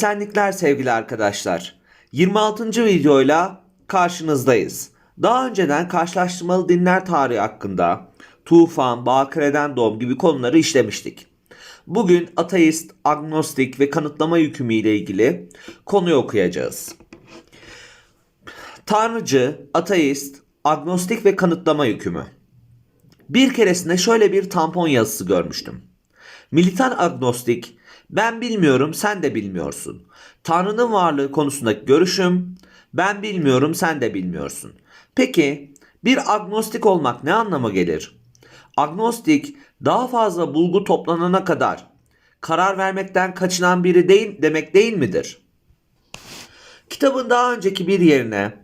Esenlikler sevgili arkadaşlar. 26. videoyla karşınızdayız. Daha önceden karşılaştırmalı dinler tarihi hakkında tufan, bakireden doğum gibi konuları işlemiştik. Bugün ateist, agnostik ve kanıtlama yükümü ile ilgili konuyu okuyacağız. Tanrıcı, ateist, agnostik ve kanıtlama yükümü. Bir keresinde şöyle bir tampon yazısı görmüştüm. Militan agnostik, ben bilmiyorum sen de bilmiyorsun. Tanrı'nın varlığı konusundaki görüşüm, ben bilmiyorum sen de bilmiyorsun. Peki bir agnostik olmak ne anlama gelir? Agnostik daha fazla bulgu toplanana kadar karar vermekten kaçınan biri değil demek değil midir? Kitabın daha önceki bir yerine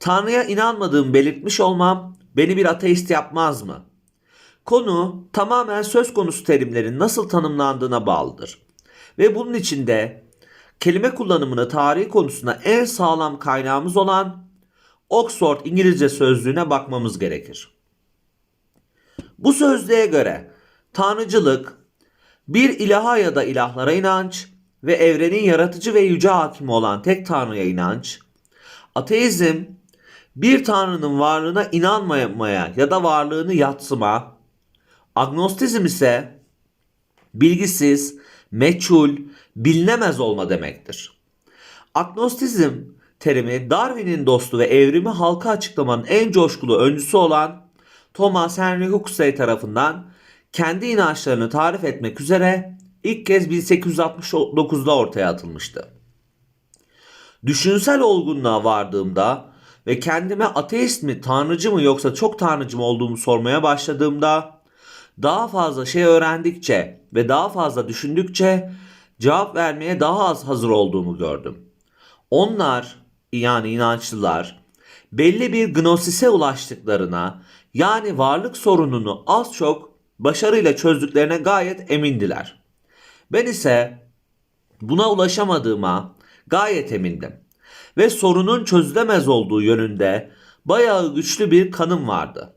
Tanrı'ya inanmadığımı belirtmiş olmam beni bir ateist yapmaz mı? Konu tamamen söz konusu terimlerin nasıl tanımlandığına bağlıdır. Ve bunun içinde kelime kullanımını tarihi konusunda en sağlam kaynağımız olan Oxford İngilizce sözlüğüne bakmamız gerekir. Bu sözlüğe göre tanrıcılık bir ilaha ya da ilahlara inanç ve evrenin yaratıcı ve yüce hakimi olan tek tanrıya inanç, ateizm bir tanrının varlığına inanmamaya ya da varlığını yatsıma, agnostizm ise bilgisiz, meçhul, bilinemez olma demektir. Agnostizm terimi Darwin'in dostu ve evrimi halka açıklamanın en coşkulu öncüsü olan Thomas Henry Huxley tarafından kendi inançlarını tarif etmek üzere ilk kez 1869'da ortaya atılmıştı. Düşünsel olgunluğa vardığımda ve kendime ateist mi, tanrıcı mı yoksa çok tanrıcı mı olduğumu sormaya başladığımda daha fazla şey öğrendikçe ve daha fazla düşündükçe cevap vermeye daha az hazır olduğumu gördüm. Onlar yani inançlılar belli bir gnosise ulaştıklarına yani varlık sorununu az çok başarıyla çözdüklerine gayet emindiler. Ben ise buna ulaşamadığıma gayet emindim ve sorunun çözülemez olduğu yönünde bayağı güçlü bir kanım vardı.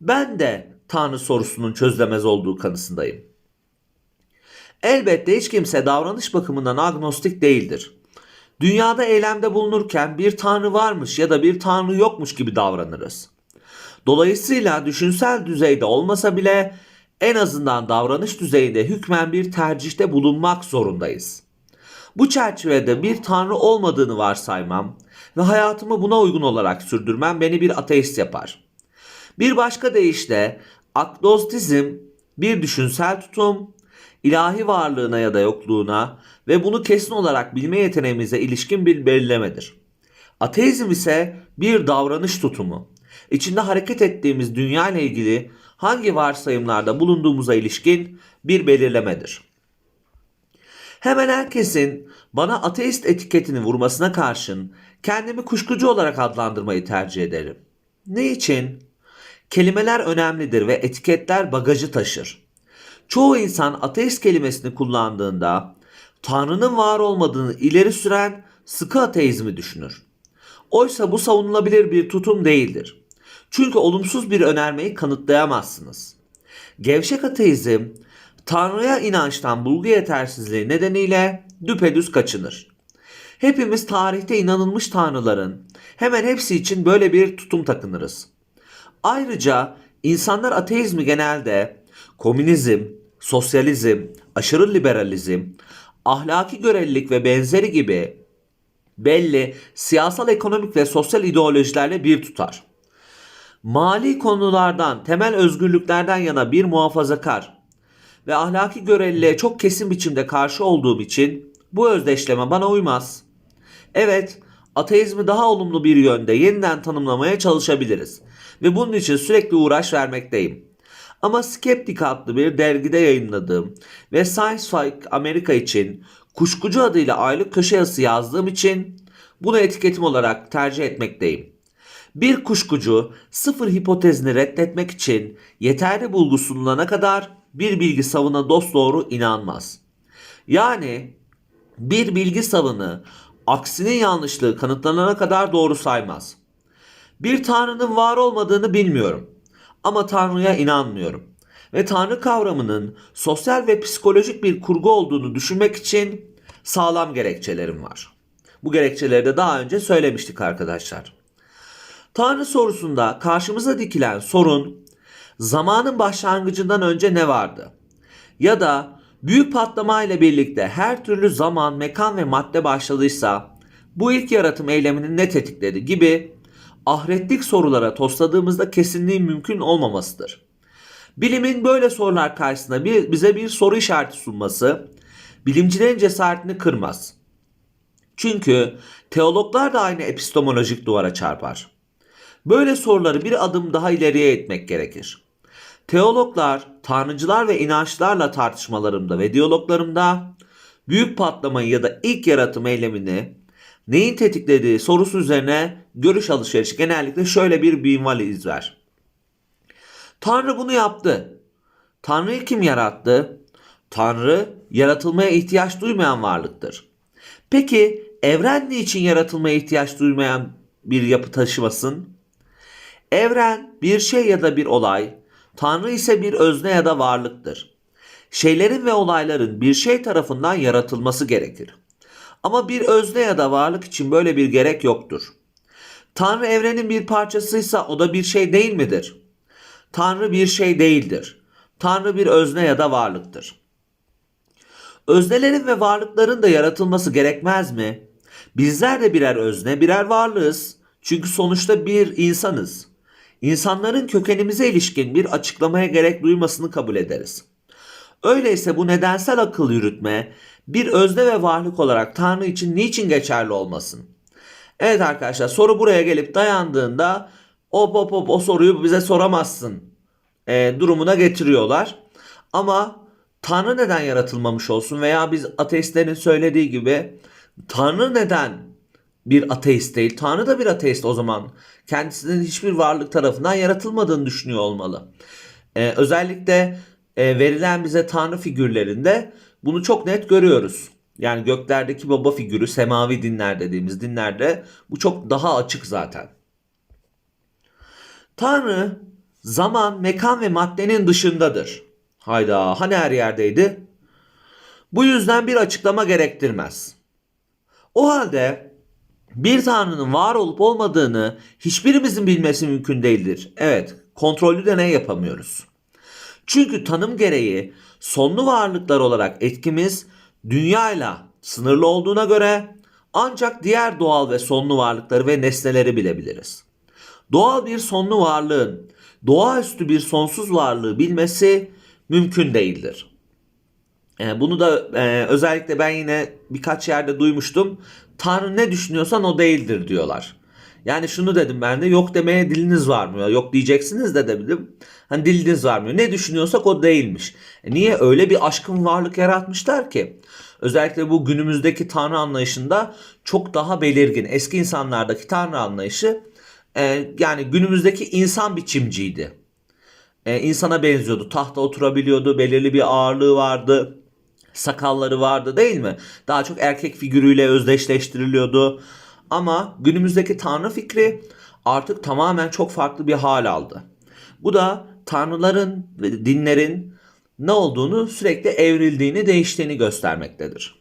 Ben de Tanrı sorusunun çözülemez olduğu kanısındayım. Elbette hiç kimse davranış bakımından agnostik değildir. Dünyada eylemde bulunurken bir tanrı varmış ya da bir tanrı yokmuş gibi davranırız. Dolayısıyla düşünsel düzeyde olmasa bile en azından davranış düzeyinde hükmen bir tercihte bulunmak zorundayız. Bu çerçevede bir tanrı olmadığını varsaymam ve hayatımı buna uygun olarak sürdürmem beni bir ateist yapar. Bir başka deyişle agnostizm bir düşünsel tutum, ilahi varlığına ya da yokluğuna ve bunu kesin olarak bilme yeteneğimize ilişkin bir belirlemedir. Ateizm ise bir davranış tutumu. İçinde hareket ettiğimiz dünya ile ilgili hangi varsayımlarda bulunduğumuza ilişkin bir belirlemedir. Hemen herkesin bana ateist etiketini vurmasına karşın kendimi kuşkucu olarak adlandırmayı tercih ederim. Ne için? Kelimeler önemlidir ve etiketler bagajı taşır. Çoğu insan ateist kelimesini kullandığında Tanrı'nın var olmadığını ileri süren sıkı ateizmi düşünür. Oysa bu savunulabilir bir tutum değildir. Çünkü olumsuz bir önermeyi kanıtlayamazsınız. Gevşek ateizm Tanrı'ya inançtan bulgu yetersizliği nedeniyle düpedüz kaçınır. Hepimiz tarihte inanılmış tanrıların hemen hepsi için böyle bir tutum takınırız. Ayrıca insanlar ateizmi genelde komünizm, sosyalizm, aşırı liberalizm, ahlaki görelilik ve benzeri gibi belli siyasal, ekonomik ve sosyal ideolojilerle bir tutar. Mali konulardan, temel özgürlüklerden yana bir muhafazakar ve ahlaki göreliliğe çok kesin biçimde karşı olduğum için bu özdeşleme bana uymaz. Evet, ateizmi daha olumlu bir yönde yeniden tanımlamaya çalışabiliriz ve bunun için sürekli uğraş vermekteyim. Ama Skeptik adlı bir dergide yayınladığım ve Science Fic Amerika için kuşkucu adıyla aylık köşe yazısı yazdığım için bunu etiketim olarak tercih etmekteyim. Bir kuşkucu sıfır hipotezini reddetmek için yeterli bulgu sunulana kadar bir bilgi savına dosdoğru inanmaz. Yani bir bilgi savını aksinin yanlışlığı kanıtlanana kadar doğru saymaz. Bir tanrının var olmadığını bilmiyorum ama tanrıya inanmıyorum. Ve tanrı kavramının sosyal ve psikolojik bir kurgu olduğunu düşünmek için sağlam gerekçelerim var. Bu gerekçeleri de daha önce söylemiştik arkadaşlar. Tanrı sorusunda karşımıza dikilen sorun zamanın başlangıcından önce ne vardı? Ya da büyük patlama ile birlikte her türlü zaman, mekan ve madde başladıysa bu ilk yaratım eylemini ne tetikledi gibi ahretlik sorulara tosladığımızda kesinliğin mümkün olmamasıdır. Bilimin böyle sorular karşısında bir, bize bir soru işareti sunması bilimcilerin cesaretini kırmaz. Çünkü teologlar da aynı epistemolojik duvara çarpar. Böyle soruları bir adım daha ileriye etmek gerekir. Teologlar, tanrıcılar ve inançlarla tartışmalarımda ve diyaloglarımda büyük patlamayı ya da ilk yaratım eylemini neyin tetiklediği sorusu üzerine görüş alışverişi genellikle şöyle bir minval izler. Tanrı bunu yaptı. Tanrı'yı kim yarattı? Tanrı yaratılmaya ihtiyaç duymayan varlıktır. Peki evren niçin yaratılmaya ihtiyaç duymayan bir yapı taşımasın? Evren bir şey ya da bir olay, Tanrı ise bir özne ya da varlıktır. Şeylerin ve olayların bir şey tarafından yaratılması gerekir. Ama bir özne ya da varlık için böyle bir gerek yoktur. Tanrı evrenin bir parçasıysa o da bir şey değil midir? Tanrı bir şey değildir. Tanrı bir özne ya da varlıktır. Öznelerin ve varlıkların da yaratılması gerekmez mi? Bizler de birer özne, birer varlığız. Çünkü sonuçta bir insanız. İnsanların kökenimize ilişkin bir açıklamaya gerek duymasını kabul ederiz. Öyleyse bu nedensel akıl yürütme bir özne ve varlık olarak Tanrı için niçin geçerli olmasın? Evet arkadaşlar soru buraya gelip dayandığında hop hop hop o soruyu bize soramazsın e, durumuna getiriyorlar. Ama Tanrı neden yaratılmamış olsun veya biz ateistlerin söylediği gibi Tanrı neden bir ateist değil? Tanrı da bir ateist o zaman. Kendisinin hiçbir varlık tarafından yaratılmadığını düşünüyor olmalı. Ee, özellikle e, verilen bize Tanrı figürlerinde bunu çok net görüyoruz. Yani göklerdeki baba figürü, semavi dinler dediğimiz dinlerde bu çok daha açık zaten. Tanrı zaman, mekan ve maddenin dışındadır. Hayda hani her yerdeydi? Bu yüzden bir açıklama gerektirmez. O halde bir tanrının var olup olmadığını hiçbirimizin bilmesi mümkün değildir. Evet, kontrollü deney yapamıyoruz. Çünkü tanım gereği sonlu varlıklar olarak etkimiz dünyayla sınırlı olduğuna göre ancak diğer doğal ve sonlu varlıkları ve nesneleri bilebiliriz. Doğal bir sonlu varlığın doğaüstü bir sonsuz varlığı bilmesi mümkün değildir. E, bunu da e, özellikle ben yine birkaç yerde duymuştum. Tanrı ne düşünüyorsan o değildir diyorlar. Yani şunu dedim ben de yok demeye diliniz varmıyor. Yok diyeceksiniz de dedim. Hani diliniz varmıyor. Ne düşünüyorsak o değilmiş. E niye öyle bir aşkın varlık yaratmışlar ki? Özellikle bu günümüzdeki tanrı anlayışında çok daha belirgin. Eski insanlardaki tanrı anlayışı e, yani günümüzdeki insan biçimciydi. E, insana benziyordu. Tahta oturabiliyordu. Belirli bir ağırlığı vardı. Sakalları vardı değil mi? Daha çok erkek figürüyle özdeşleştiriliyordu. Ama günümüzdeki tanrı fikri artık tamamen çok farklı bir hal aldı. Bu da tanrıların ve dinlerin ne olduğunu sürekli evrildiğini, değiştiğini göstermektedir.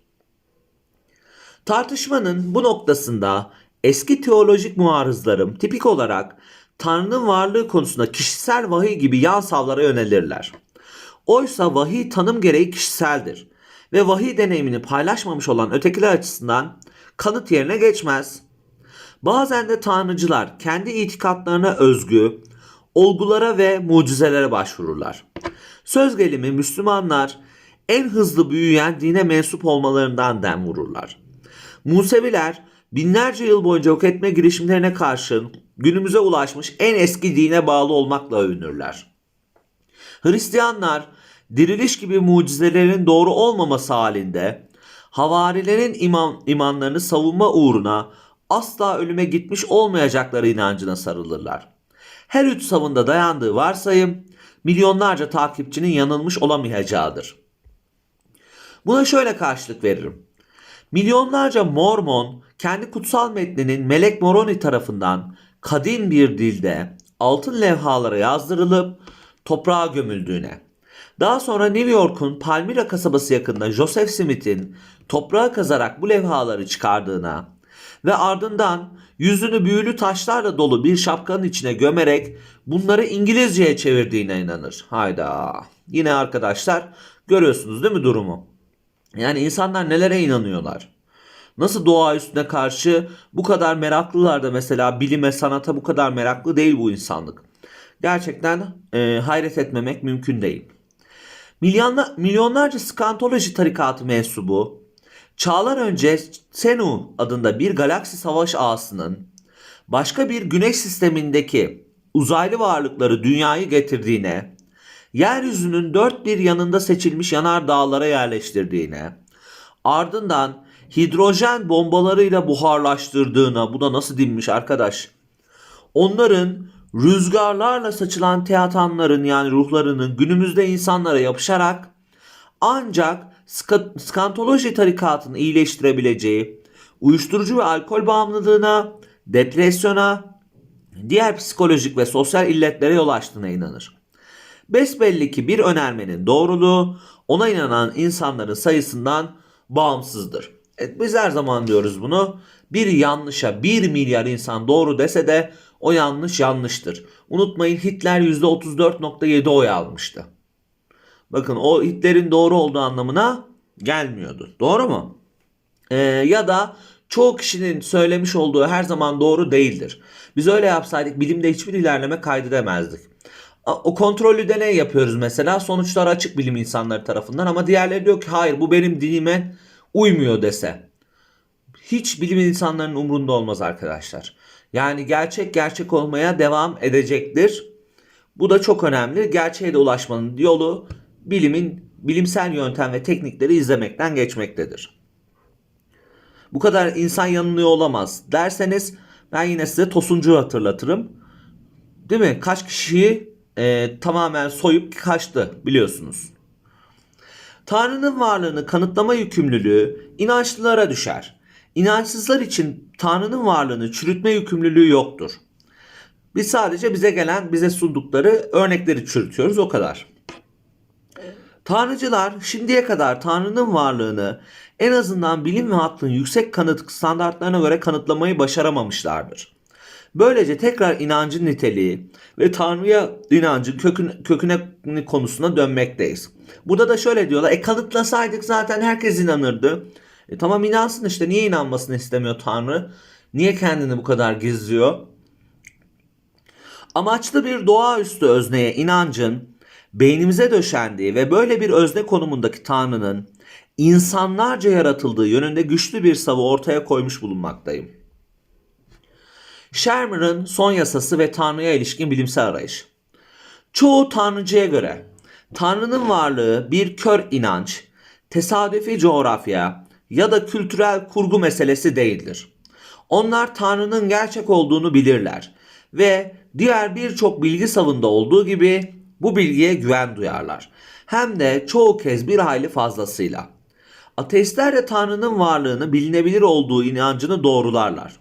Tartışmanın bu noktasında eski teolojik muarızlarım tipik olarak Tanrı'nın varlığı konusunda kişisel vahiy gibi yan savlara yönelirler. Oysa vahiy tanım gereği kişiseldir ve vahiy deneyimini paylaşmamış olan ötekiler açısından kanıt yerine geçmez. Bazen de tanrıcılar kendi itikatlarına özgü olgulara ve mucizelere başvururlar. Söz gelimi Müslümanlar en hızlı büyüyen dine mensup olmalarından dem vururlar. Museviler binlerce yıl boyunca yok etme girişimlerine karşın günümüze ulaşmış en eski dine bağlı olmakla övünürler. Hristiyanlar diriliş gibi mucizelerin doğru olmaması halinde havarilerin iman, imanlarını savunma uğruna asla ölüme gitmiş olmayacakları inancına sarılırlar. Her üç savunda dayandığı varsayım milyonlarca takipçinin yanılmış olamayacağıdır. Buna şöyle karşılık veririm. Milyonlarca Mormon kendi kutsal metninin Melek Moroni tarafından kadim bir dilde altın levhalara yazdırılıp toprağa gömüldüğüne, Daha sonra New York'un Palmyra kasabası yakında Joseph Smith'in toprağa kazarak bu levhaları çıkardığına ve ardından yüzünü büyülü taşlarla dolu bir şapkanın içine gömerek bunları İngilizceye çevirdiğine inanır. Hayda. Yine arkadaşlar görüyorsunuz değil mi durumu? Yani insanlar nelere inanıyorlar? Nasıl doğa üstüne karşı bu kadar meraklılar da mesela bilime sanata bu kadar meraklı değil bu insanlık. Gerçekten e, hayret etmemek mümkün değil. Milyonla, milyonlarca skantoloji tarikatı mensubu çağlar önce Senu adında bir galaksi savaş ağasının başka bir güneş sistemindeki uzaylı varlıkları dünyayı getirdiğine, yeryüzünün dört bir yanında seçilmiş yanar dağlara yerleştirdiğine, ardından hidrojen bombalarıyla buharlaştırdığına, bu da nasıl dinmiş arkadaş? Onların rüzgarlarla saçılan teatanların yani ruhlarının günümüzde insanlara yapışarak ancak ska- skantoloji tarikatını iyileştirebileceği uyuşturucu ve alkol bağımlılığına, depresyona, diğer psikolojik ve sosyal illetlere yol açtığına inanır. Besbelli ki bir önermenin doğruluğu ona inanan insanların sayısından bağımsızdır. Evet, biz her zaman diyoruz bunu. Bir yanlışa 1 milyar insan doğru dese de o yanlış yanlıştır. Unutmayın Hitler %34.7 oy almıştı. Bakın o Hitler'in doğru olduğu anlamına gelmiyordu. Doğru mu? Ee, ya da çoğu kişinin söylemiş olduğu her zaman doğru değildir. Biz öyle yapsaydık bilimde hiçbir ilerleme kaydedemezdik. O kontrollü deney yapıyoruz mesela. Sonuçlar açık bilim insanları tarafından ama diğerleri diyor ki hayır bu benim dinime uymuyor dese. Hiç bilim insanlarının umrunda olmaz arkadaşlar. Yani gerçek gerçek olmaya devam edecektir. Bu da çok önemli. Gerçeğe de ulaşmanın yolu bilimin bilimsel yöntem ve teknikleri izlemekten geçmektedir. Bu kadar insan yanılıyor olamaz derseniz ben yine size Tosuncu'yu hatırlatırım. Değil mi? Kaç kişiyi e, tamamen soyup kaçtı biliyorsunuz. Tanrı'nın varlığını kanıtlama yükümlülüğü inançlılara düşer. İnançsızlar için Tanrı'nın varlığını çürütme yükümlülüğü yoktur. Biz sadece bize gelen, bize sundukları örnekleri çürütüyoruz o kadar. Tanrıcılar şimdiye kadar Tanrı'nın varlığını en azından bilim ve aklın yüksek kanıt standartlarına göre kanıtlamayı başaramamışlardır. Böylece tekrar inancın niteliği ve Tanrı'ya inancın köküne, köküne konusuna dönmekteyiz. Burada da şöyle diyorlar. E kanıtlasaydık zaten herkes inanırdı. E tamam inansın işte. Niye inanmasını istemiyor Tanrı? Niye kendini bu kadar gizliyor? Amaçlı bir doğaüstü özneye inancın beynimize döşendiği ve böyle bir özne konumundaki Tanrı'nın insanlarca yaratıldığı yönünde güçlü bir savı ortaya koymuş bulunmaktayım. Shermer'ın son yasası ve Tanrı'ya ilişkin bilimsel arayış. Çoğu Tanrıcıya göre Tanrı'nın varlığı bir kör inanç, tesadüfi coğrafya ya da kültürel kurgu meselesi değildir. Onlar Tanrı'nın gerçek olduğunu bilirler ve diğer birçok bilgi savında olduğu gibi bu bilgiye güven duyarlar. Hem de çoğu kez bir hayli fazlasıyla. Ateistler de Tanrı'nın varlığını bilinebilir olduğu inancını doğrularlar.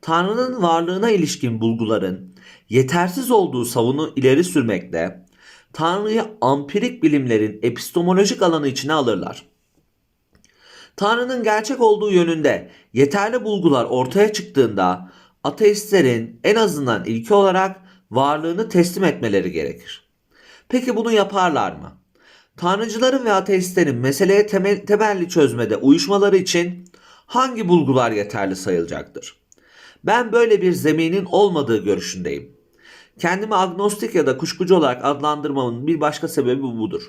Tanrı'nın varlığına ilişkin bulguların yetersiz olduğu savunu ileri sürmekle Tanrı'yı ampirik bilimlerin epistemolojik alanı içine alırlar. Tanrı'nın gerçek olduğu yönünde yeterli bulgular ortaya çıktığında ateistlerin en azından ilki olarak varlığını teslim etmeleri gerekir. Peki bunu yaparlar mı? Tanrıcıların ve ateistlerin meseleye temel, temelli çözmede uyuşmaları için hangi bulgular yeterli sayılacaktır? Ben böyle bir zeminin olmadığı görüşündeyim. Kendimi agnostik ya da kuşkucu olarak adlandırmamın bir başka sebebi budur.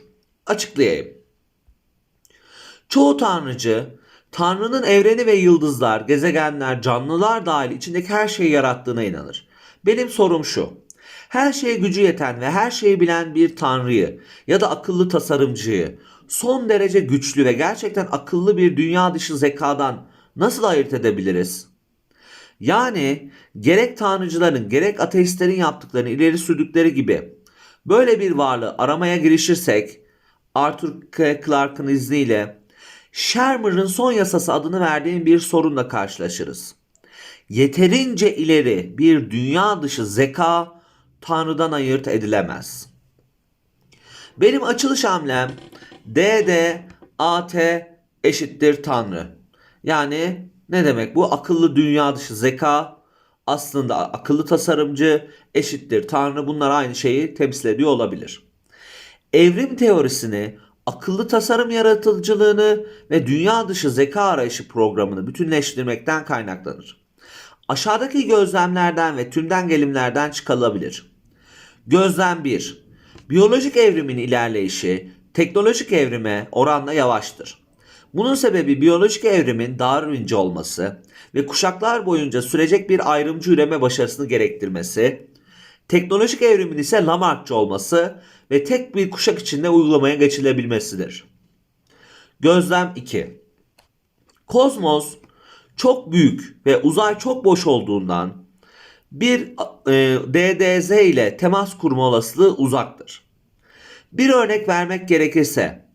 Açıklayayım. Çoğu tanrıcı Tanrı'nın evreni ve yıldızlar, gezegenler, canlılar dahil içindeki her şeyi yarattığına inanır. Benim sorum şu. Her şeye gücü yeten ve her şeyi bilen bir tanrıyı ya da akıllı tasarımcıyı son derece güçlü ve gerçekten akıllı bir dünya dışı zekadan nasıl ayırt edebiliriz? Yani gerek tanrıcıların gerek ateistlerin yaptıklarını ileri sürdükleri gibi böyle bir varlığı aramaya girişirsek Arthur. Clarke'ın izniyle Shermer'ın son yasası adını verdiğim bir sorunla karşılaşırız. Yeterince ileri bir dünya dışı zeka Tanrı'dan ayırt edilemez. Benim açılış hamlem DDAT eşittir Tanrı. Yani ne demek bu? Akıllı dünya dışı zeka aslında akıllı tasarımcı eşittir Tanrı bunlar aynı şeyi temsil ediyor olabilir. Evrim teorisini akıllı tasarım yaratıcılığını ve dünya dışı zeka arayışı programını bütünleştirmekten kaynaklanır. Aşağıdaki gözlemlerden ve tümden gelimlerden çıkarılabilir. Gözlem 1. Biyolojik evrimin ilerleyişi teknolojik evrime oranla yavaştır. Bunun sebebi biyolojik evrimin Darwinci olması ve kuşaklar boyunca sürecek bir ayrımcı üreme başarısını gerektirmesi, teknolojik evrimin ise Lamarckçı olması ve tek bir kuşak içinde uygulamaya geçilebilmesidir. Gözlem 2. Kozmos çok büyük ve uzay çok boş olduğundan bir e, DDZ ile temas kurma olasılığı uzaktır. Bir örnek vermek gerekirse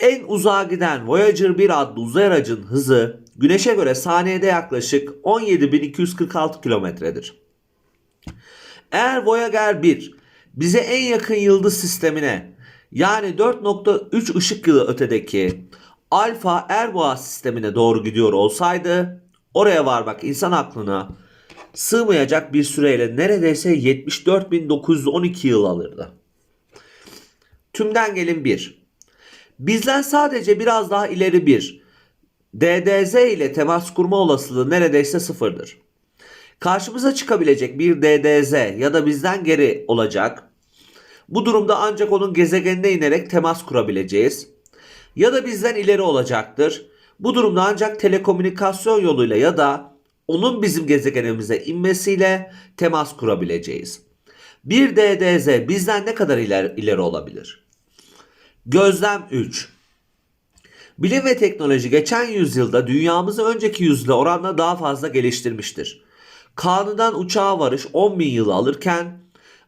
en uzağa giden Voyager 1 adlı uzay aracın hızı Güneş'e göre saniyede yaklaşık 17.246 kilometredir. Eğer Voyager 1 bize en yakın yıldız sistemine yani 4.3 ışık yılı ötedeki Alfa Erboğa sistemine doğru gidiyor olsaydı oraya varmak insan aklına sığmayacak bir süreyle neredeyse 74.912 yıl alırdı. Tümden gelin 1. Bizden sadece biraz daha ileri bir DDZ ile temas kurma olasılığı neredeyse sıfırdır. Karşımıza çıkabilecek bir DDZ ya da bizden geri olacak. Bu durumda ancak onun gezegenine inerek temas kurabileceğiz. Ya da bizden ileri olacaktır. Bu durumda ancak telekomünikasyon yoluyla ya da onun bizim gezegenimize inmesiyle temas kurabileceğiz. Bir DDZ bizden ne kadar ileri, ileri olabilir? Gözlem 3. Bilim ve teknoloji geçen yüzyılda dünyamızı önceki yüzyıla oranla daha fazla geliştirmiştir. Kanıdan uçağa varış 10 bin yıl alırken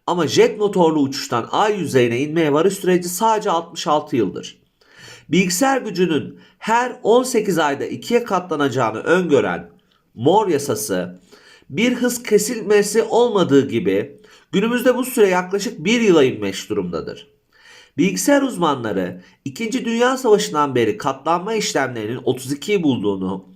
ama jet motorlu uçuştan ay yüzeyine inmeye varış süreci sadece 66 yıldır. Bilgisayar gücünün her 18 ayda ikiye katlanacağını öngören Moore yasası bir hız kesilmesi olmadığı gibi günümüzde bu süre yaklaşık bir yıla inmiş durumdadır. Bilgisayar uzmanları 2. Dünya Savaşı'ndan beri katlanma işlemlerinin 32'yi bulduğunu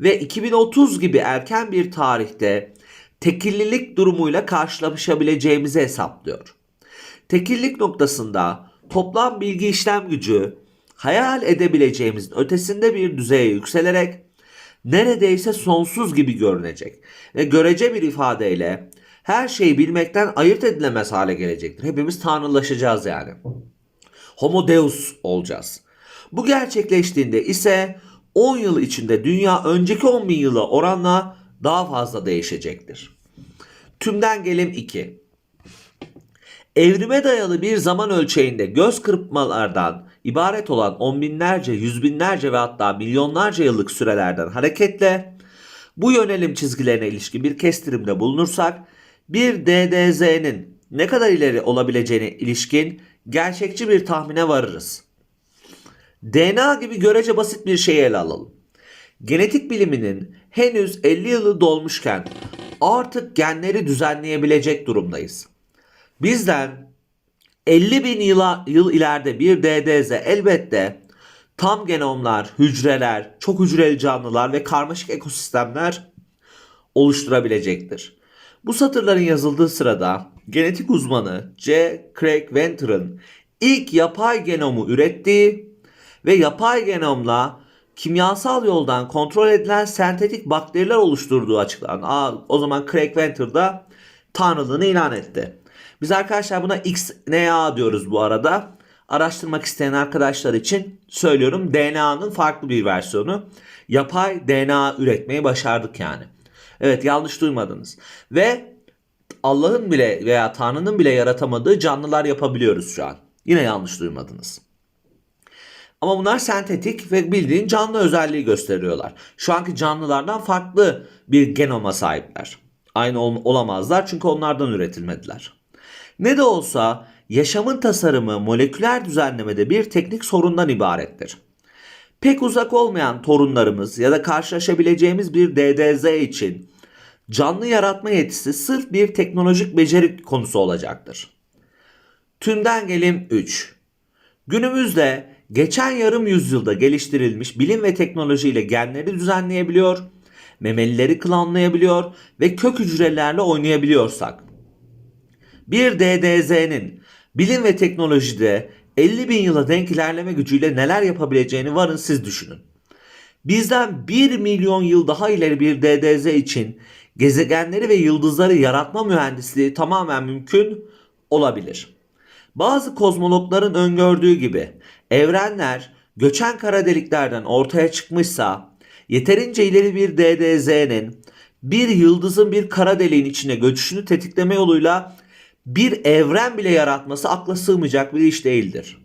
ve 2030 gibi erken bir tarihte tekillilik durumuyla karşılaşabileceğimizi hesaplıyor. Tekillik noktasında toplam bilgi işlem gücü hayal edebileceğimizin ötesinde bir düzeye yükselerek neredeyse sonsuz gibi görünecek ve görece bir ifadeyle her şeyi bilmekten ayırt edilemez hale gelecektir. Hepimiz tanrılaşacağız yani. Homo Deus olacağız. Bu gerçekleştiğinde ise 10 yıl içinde dünya önceki 10 bin yıla oranla daha fazla değişecektir. Tümden gelim 2. Evrime dayalı bir zaman ölçeğinde göz kırpmalardan ibaret olan on binlerce, yüz binlerce ve hatta milyonlarca yıllık sürelerden hareketle bu yönelim çizgilerine ilişkin bir kestirimde bulunursak bir DDZ'nin ne kadar ileri olabileceğine ilişkin gerçekçi bir tahmine varırız. DNA gibi görece basit bir şeyi ele alalım. Genetik biliminin henüz 50 yılı dolmuşken artık genleri düzenleyebilecek durumdayız. Bizden 50 bin yıla, yıl ileride bir DDZ elbette tam genomlar, hücreler, çok hücreli canlılar ve karmaşık ekosistemler oluşturabilecektir. Bu satırların yazıldığı sırada genetik uzmanı J. Craig Venter'ın ilk yapay genomu ürettiği ve yapay genomla kimyasal yoldan kontrol edilen sentetik bakteriler oluşturduğu açıklanan. Aa, o zaman Craig Venter da tanrılığını ilan etti. Biz arkadaşlar buna XNA diyoruz bu arada. Araştırmak isteyen arkadaşlar için söylüyorum DNA'nın farklı bir versiyonu. Yapay DNA üretmeyi başardık yani. Evet yanlış duymadınız. Ve Allah'ın bile veya Tanrı'nın bile yaratamadığı canlılar yapabiliyoruz şu an. Yine yanlış duymadınız. Ama bunlar sentetik ve bildiğin canlı özelliği gösteriyorlar. Şu anki canlılardan farklı bir genoma sahipler. Aynı ol- olamazlar çünkü onlardan üretilmediler. Ne de olsa yaşamın tasarımı moleküler düzenlemede bir teknik sorundan ibarettir. Pek uzak olmayan torunlarımız ya da karşılaşabileceğimiz bir DDZ için canlı yaratma yetisi sırf bir teknolojik beceri konusu olacaktır. Tümden gelim 3. Günümüzde geçen yarım yüzyılda geliştirilmiş bilim ve teknolojiyle genleri düzenleyebiliyor, memelileri klonlayabiliyor ve kök hücrelerle oynayabiliyorsak, bir DDZ'nin bilim ve teknolojide 50 bin yıla denk ilerleme gücüyle neler yapabileceğini varın siz düşünün. Bizden 1 milyon yıl daha ileri bir DDZ için gezegenleri ve yıldızları yaratma mühendisliği tamamen mümkün olabilir. Bazı kozmologların öngördüğü gibi evrenler göçen kara deliklerden ortaya çıkmışsa yeterince ileri bir DDZ'nin bir yıldızın bir kara deliğin içine göçüşünü tetikleme yoluyla bir evren bile yaratması akla sığmayacak bir iş değildir.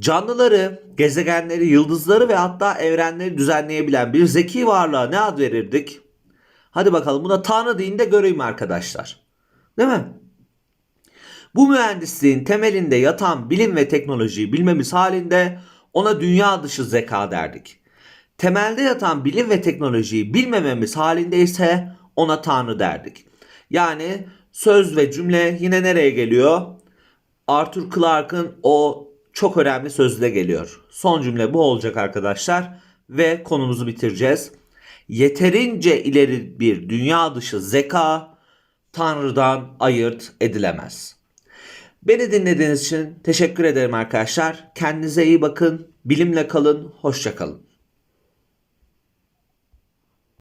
Canlıları, gezegenleri, yıldızları ve hatta evrenleri düzenleyebilen bir zeki varlığa ne ad verirdik? Hadi bakalım buna Tanrı deyin de göreyim arkadaşlar. Değil mi? Bu mühendisliğin temelinde yatan bilim ve teknolojiyi bilmemiz halinde ona dünya dışı zeka derdik. Temelde yatan bilim ve teknolojiyi bilmememiz halinde ise ona Tanrı derdik. Yani söz ve cümle yine nereye geliyor? Arthur Clarke'ın o çok önemli sözüne geliyor. Son cümle bu olacak arkadaşlar ve konumuzu bitireceğiz. Yeterince ileri bir dünya dışı zeka Tanrı'dan ayırt edilemez. Beni dinlediğiniz için teşekkür ederim arkadaşlar. Kendinize iyi bakın, bilimle kalın, hoşça kalın.